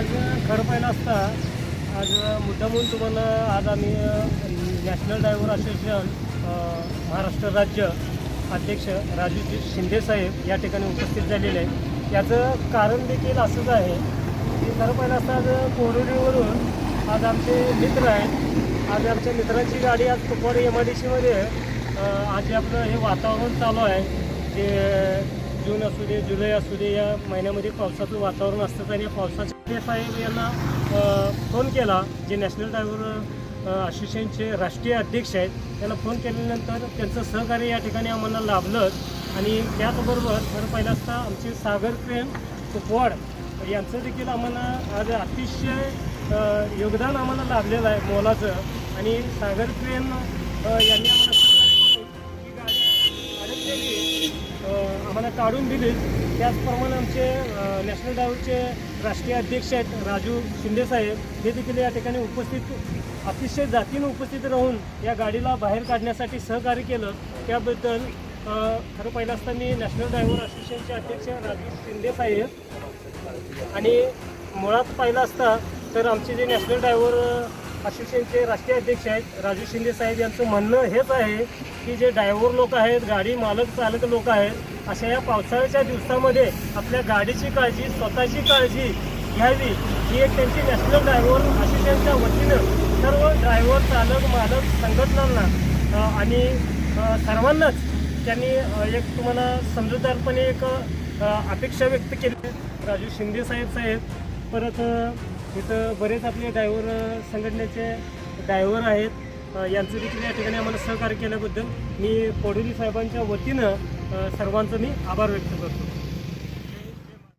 आज खरं पाहिलं असता आज मुद्दा म्हणून तुम्हाला आज आम्ही नॅशनल ड्रायव्हर असोसिएशन महाराष्ट्र राज्य अध्यक्ष राजू शिंदे साहेब या ठिकाणी उपस्थित झालेले आहे याचं कारण देखील असंच आहे की खरं पाहिलं असता आज कोरोडीवरून आज आमचे मित्र आहेत. आज आमच्या मित्राची गाडी आज कुपवाड एम आय डी सीमध्ये आज आपलं हे वातावरण चालू आहे जे जून असू दे जुलै असू दे या महिन्यामध्ये पावसाचं वातावरण असतं आणि या पावसाच्या साहेब यांना फोन केला. जे नॅशनल ड्रायव्हर असोसिएशनचे राष्ट्रीय अध्यक्ष आहेत त्यांना फोन केल्यानंतर त्यांचं सहकार्य या ठिकाणी आम्हाला लाभलं. आणि त्याचबरोबर तर पहिला असता आमचे सागर प्रेम कुपवाड यांचं देखील आम्हाला आज अतिशय योगदान आम्हाला लाभलेलं आहे मोलाचं. आणि सागर प्रेम यांनी आम्हाला आम्हाला काढून दिली त्याचप्रमाणे आमचे नॅशनल ड्रायव्हरचे राष्ट्रीय अध्यक्ष आहेत राजू शिंदे साहेब. हे देखील या ठिकाणी उपस्थित अतिशय जातीनं उपस्थित राहून या गाडीला बाहेर काढण्यासाठी सहकार्य केलं. त्याबद्दल खरं पहिलं असता मी नॅशनल ड्रायव्हर असोसिएशनचे अध्यक्ष राजू शिंदे साहेब. आणि मुळात पाहिलं असता तर आमचे जे नॅशनल ड्रायव्हर असोसिएशनचे राष्ट्रीय अध्यक्ष आहेत. राजू शिंदे साहेब यांचं म्हणणं हेच आहे की जे ड्रायव्हर लोक आहेत गाडी मालक चालक लोक आहेत अशा या पावसाळ्याच्या दिवसामध्ये आपल्या गाडीची काळजी स्वतःची काळजी घ्यावी. ही एक त्यांची नॅशनल ड्रायव्हर असोसिएशनच्या वतीनं सर्व ड्रायव्हर चालक मालक संघटनांना आणि सर्वांनाच त्यांनी एक तुम्हाला समजूतदारपणे एक अपेक्षा व्यक्त केली. राजू शिंदे साहेब साहेब परत इथं बरेच आपले ड्रायव्हर संघटनेचे ड्रायव्हर आहेत. यांचं देखील या ठिकाणी आम्हाला सहकार्य केल्याबद्दल मी कोडोली साहेबांच्या वतीनं सर्वांचं मी आभार व्यक्त करतो.